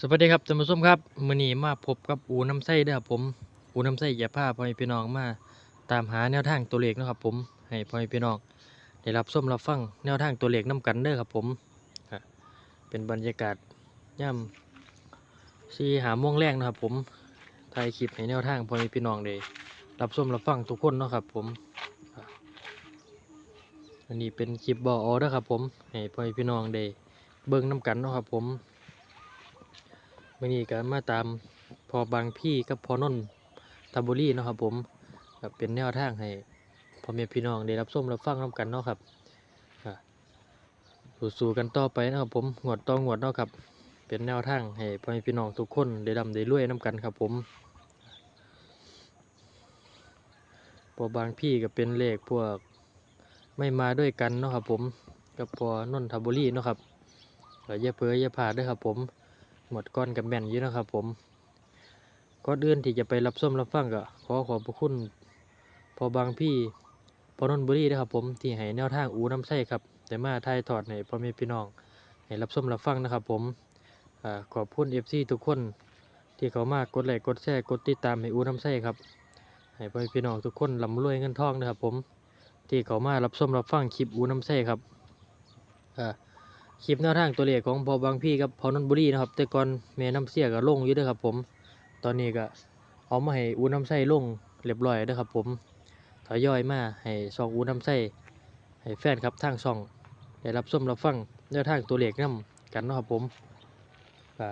สวัสดีครับท่านผู้ชมครับมื้อนี้มาพบกับอูน้ำไส้เด้อครับผมอูน้ำไส้อย่าพาพ่อแม่พี่น้องมาตามหาแนวทางตัวเลขเนาะครับผมให้พ่อแม่พี่น้องได้รับชมรับฟังแนวทางตัวเลขนํกันเด้อครับผมครับเป็นบรรยากาศย่ำสีหาโม่วงแรงเนาะครับผมถ่ายคลิปให้แนวทางพ่อแม่พี่น้องได้รับชมรับฟังทุกคนเนาะครับผมครับอันนี้เป็นคลิปบออเด้อครับผมให้พ่อแม่พี่น้องได้เบิ่งนํกันเนาะครับผม มื่อนี้ก็มาตามพอบางพี่กับพอนนท์ตาบุรีเนาะครับผมครับเป็นแนวทางให้พ่อแม่พี่น้องได้รับส้มรับฟังน้กันเนาะครับอะสู้ๆกันต่อไปนะครับผมงวดต่องวดเนาะครับ เป็นแนวทางให้พ่อแม่พี่น้องทุกคนได้ดำได้รวยน้กันครับผมพอบางพี่ก็เป็นเลขพวกไม่มาด้วยกันเนาะครับผมกับพอนนทบุรีเนาะครับอย่าเพ้ออย่าพลาดเด้วยครับผม หมดก้อนกับแม่นอยู่นะครับ ผมก่อนอื่นที่จะไปรับส้มรับฟังก็ขอขอบพระคุณพอบางพี่พอนนบุรีนะครับผมที่ให้แนวทางอูน้ำไส้ครับ แต่มาถ่ายทอดให้พ่อแม่พี่น้องให้รับส้มรับฟังนะครับ ผมอขอบคุณเอฟซีทุกคนที่เขามากดไลค์กดแชร์กดติดตามให้อูน้ำไส้ครับให้พ่อแม่พี่น้องทุกคนลำรวยเงินทองนะครับ ผมที่เขามารับส้มรับฟังคลิปอูน้ำไส้ครับอ่า คลิปแนวทางตัวเลขของพอบางพี่กับพอนนบุรีนะครับ แต่ก่อนแม่น้ำเสียก็ลงอยู่ด้วยครับ ผม ตอนนี้ก็เอามาให้อูน้ำไส้ลงเรียบร้อยด้อครับผมทยย่อยมาให้ซองอูน้ำไส้ให้แฟนครับทางช่องได้รับชมรับฟังแนวทางตัวเลขนํกันนะครับผมก็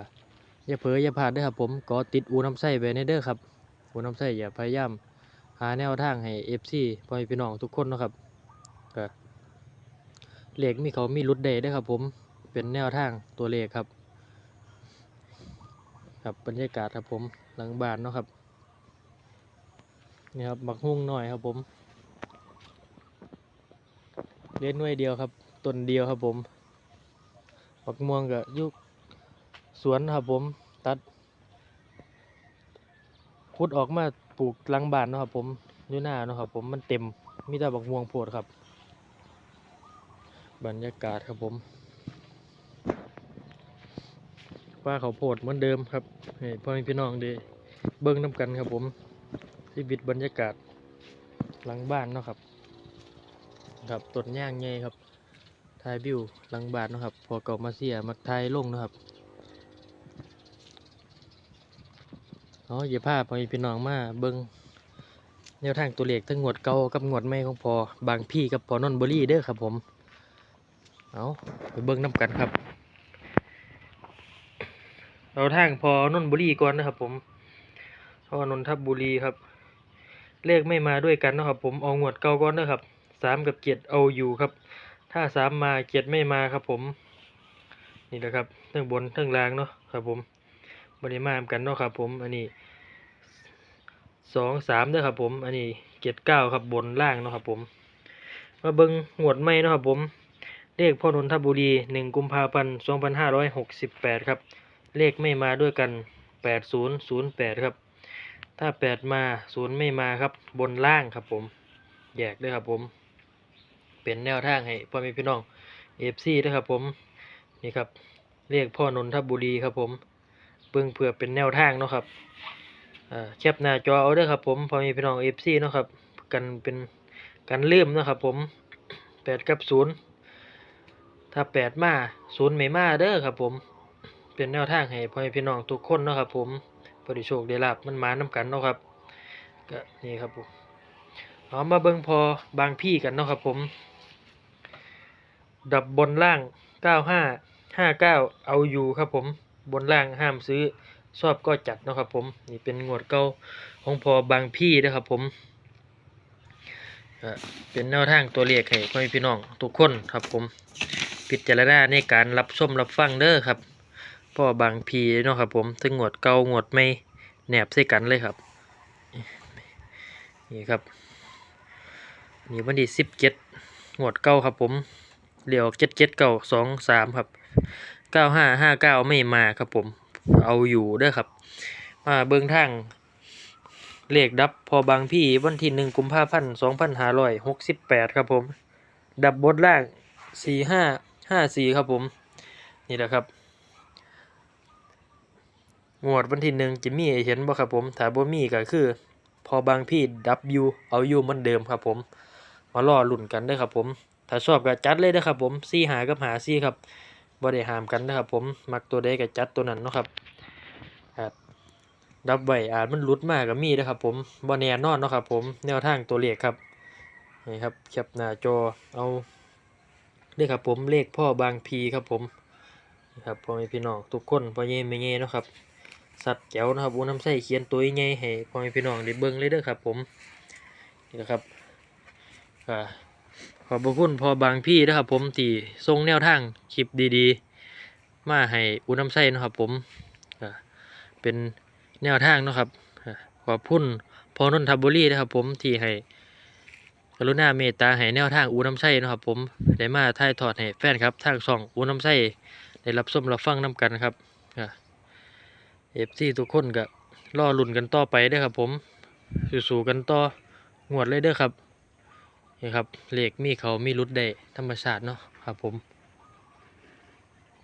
อย่าเผลออย่าพลาดด้อครับผมก็ติดอูน้ำไส้ไปในเด้อครับอูน้ำไส้อย่าพยายามหาแนวทางให้เอฟซีพ่อพี่น้องทุกคนนะครับก็ เลขมีเขามีรุดเดย์ด้วยครับผมเป็นแนวทางตัวเลขครับ ครับบรรยากาศครับผมหลังบ้านเนาะครับนี่ครับบักฮุ่งหน่อยครับผมเลี้ยนหน่วยเดียวครับต้นเดียวครับผมบักม่วงกับยุกสวนครับผมตัดขุดออกมาปลูกหลังบ้านเนาะครับผมอยู่หน้าเนาะครับผมมันเต็มมีแต่บักม่วงโพดครับ บรรยากาศครับผมว่าเขาโพดเหมือนเดิมครับให้พ่อแม่พี่น้องได้เบิ้งน้ำกันครับผมชีวิตบรรยากาศหลังบ้านเนาะครับครับต้นย่างใหญ่ครับถ่ายวิวหลังบ้านเนาะครับ พอเก่ามาเสียมาถ่ายลงเนาะครับอ๋ออย่าพาพ่อแม่พี่น้องมาเบิ้งแนวทางตัวเลขทั้งงวดเก่ากับงวดใหม่ของพอบางพี่กับพอนนท์บุรีเด้อครับผม เอาไปเบิ่งน้ำกันครับ เราทางพอนนทบุรีก่อนนะครับ ผมพอนนทบุรีครับ เลขไม่มาด้วยกันนะครับ ผมเอางวดเก่าก่อนนะครับสามกับเจ็ดเอาอยู่ครับ ถ้าสามมาเจ็ดไม่มาครับ ผม นี่แหละครับทั้งบนทั้งล่างเนาะครับ ผมบริมาเหมือนกันเนาะครับ ผมอันนี้สองสามด้อครับ ผม อันนี้เจ็ดเก้าครับบนล่างเนาะครับ ผม มาเบิ่งงวดไม่เนาะครับ ผม เลขพ่อนนทบุรีหนึ่งกุมภาพันธ์สองพันห้าร้อยหกสิบแปดครับ เลขไม่มาด้วยกันแปดศูนย์ศูนย์แปดครับ ถ้าแปดมาศูนย์ไม่มาครับ บนล่างครับผม แยกด้วยครับผม เป็นแนวทางให้พ่อแม่พี่น้องเอฟซีด้วยครับผม นี่ครับ เลขพ่อนนทบุรีครับผม เบิ่งเพื่อเป็นแนวทางเนาะครับแคปหน้าจอเอาด้อครับผมพอม่พี่น้องเอฟซีเนาะครับ กันเป็นกันลืมนะครับผมแปดกับศูนย์ ถ้าแปดมาศูนย์ไม่มาเด้อครับ ผม เป็นแนวทางให้พ่อพี่น้องทุกคนเนาะครับ ผมพอดีโชคได้ลาบมันมาน้ำกันเนาะครับก็นี่ครับผมเอามาเบิ่งพอบางพี่กันเนาะครับผม ดับบนล่างเก้าห้าห้าเก้าเอาอยู่ครับผม บนล่างห้ามซื้อชอบก็จัดเนาะครับผม นี่เป็นงวดเก่าของพอบางพี่นะครับผมเป็นแนวทางตัวเลขให้พ่อพี่น้องทุกคนครับผม พิจารณาในการรับชมรับฟังเด้อครับพ่อบางพีเนาะครับผมถึงงวดเก่างวดไม่แนบใส่กันเลยครับ นี่ครับ นี่วันที่สิบเจ็ดงวดเก่าครับผมเหลียวเจ็ดเจ็ดเก้าสองสามครับเก้าห้าห้าเก้าไม่มาครับผมเอาอยู่เด้อครับมาเบิ้องทางเลขดับพอบางพี่วันที่หนึ่งกุมภาพันธ์สองพันห้าร้อยหกสิบแปดครับผม ดับบนล่างสี่ห้า ห้าสี่ครับผม นี่แหละครับงวดวันที่หนึ่งจะมีเห็นบ่ครับผมถ้าบ่มีก็คือ พอบางพี่ดับยูเอายูเหมือนเดิมครับผม มารอลุ้นกันเด้ครับผม ถ้าชอบก็จัดเลยเด้ครับผม4หากับหา4ครับบ่ได้หามกันนะครับผมมักตัวใดก็จัดตัวนั้นเนาะครับครับดับไว้อาจมันลุดมาก็มีเด้อครับผมบ่แน่นอนเนาะครับผมแนวทางตัวเลขครับนี่ครับแคปหน้าจอเอา ด้อครับผมเลขพ่อบางพีครับผมนี่ครับพ่อแม่พี่น้องทุกคนพ่อเย่แม่เย่เนาะครับสัตว์แก้วนะครับอูน้ำใส่เขียนตัวใหญ่ให้พ่อแม่พี่น้องได้เบิ่งเลยเด้อครับ ผมนี่นะครับอ่าขอบพระคุณพอบางพี่นะครับผมที่ส่งแนวทางคลิปดีๆ มาให้อูน้ำใส่นะครับ ผมอ่าเป็นแนวทางนะครับอ่าขอบคุณพอนนทบุรีนะครับ ผมที่ให้ กรุณาเมตตาให้แนวทางอูน้ำใส่นะครับ ผมได้มาถ่ายทอดให้แฟนครับ ทางช่องอูน้ำใส่ได้รับชมรับฟังนํกันครับเอฟซีทุกคนก็รอลุ่นกันต่อไปเด้ครับ ผมสู้ๆกันต่องวดเลยเด้อครับนี่ครับเหลขมีเขามีรุดได้ธรรมชาติเนาะครับ ผม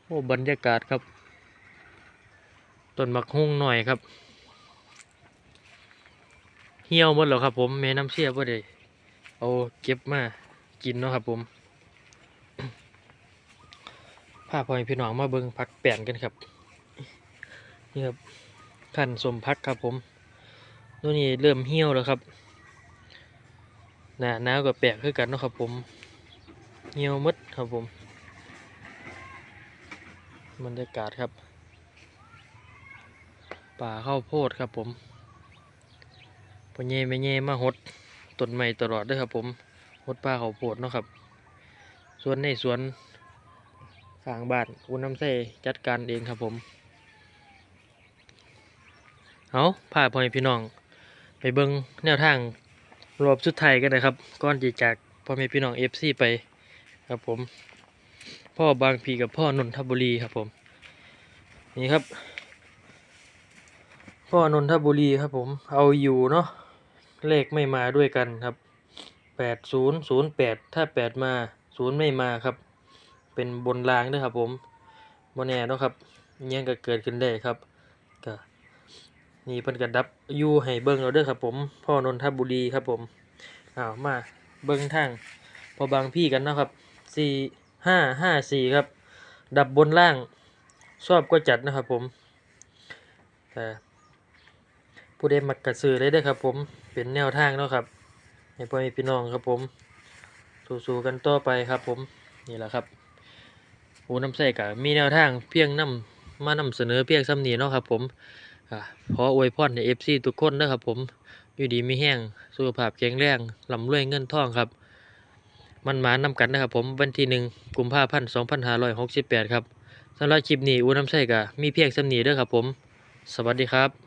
โอ้บรรยากาศครับต้นมักฮุ่งหน่อยครับ เหี่ยวหมดแล้วครับ ผมแม่น้ำเชี่ยบ่ได้ เอาเก็บมากินเนาะครับผมพาพ่อแพี่น้องมาเบิ่งผักแป้นกันครับนี่ครับขั้นสมพักครับผมตัวนี้เริ่มเหี่ยวแล้วครับหนาหนาวกับแปลกคือกันเนาะครับผมเหี่ยวมดครับผมบรรยากาศครับ ป่าข้าวโพดครับผมพอเย่ไม่เย่มาหด ต้นไม้ตลอดด้วยครับ ผมหดป่าเขาวโพดเนาะครับ ส่วนในสวนข้างบ้านอุณน้ำใส่จัดการเองครับผมเอาพาพ่อแม่พี่น้อง ไปเบิ่งแนวทางรอบสุดท้ายกันนะครับก่อนจะจากพ่อแม่พี่น้องเอฟซีไปครับผม พ่อบางพีกับพ่อนนทบุรีครับผม นี่ครับ พ่อนนทบุรีครับผม เอาอยู่เนาะ เลขไม่มาด้วยกันครับแปดศูนย์ศูนย์แปดถ้าแปดมาศูนย์ไม่มาครับ เป็นบนรางด้วยครับผมโมแน่นะครับยังก็เกิดขึ้นได้ครับก็นี่เพิ่นก็ดับยูให้เบิ่งเอาเด้อครับผม พ่อนนทบุรีครับผมอ้าวมาเบิ่งทางพอบางพี่กันนะครับสี่ห้าห้าสี่ครับ ดับบนล่างชอบก็จัดนะครับผมแต่ ผู้ใดมักกระสือเลยเด้ครับ ผมเป็นแนวทางเนาะครับให้พ่อแม่พี่น้องครับผมสู้ๆกันต่อไปครับ ผมนี่แหละครับหูน้ำใส่กะมีแนวทางเพียงนํมานำเสนอเพียงซ้ำนี้เนาะครับ ผมขออวยพรในเอฟซีทุกคนนะครับ ผมอยู่ดีมีแห้งสุขภาพแข็งแรงลำรวยเงินทองครับ มันหมานำกันนะครับ ผมวันที่หนึ่งกุมภาพันธ์สองพันห้าร้อยหกสิบแปดครับสำหรับคลิปนี้อูน้ำใส่กะมีเพียงสำนีเด้อครับ ผม สวัสดีครับ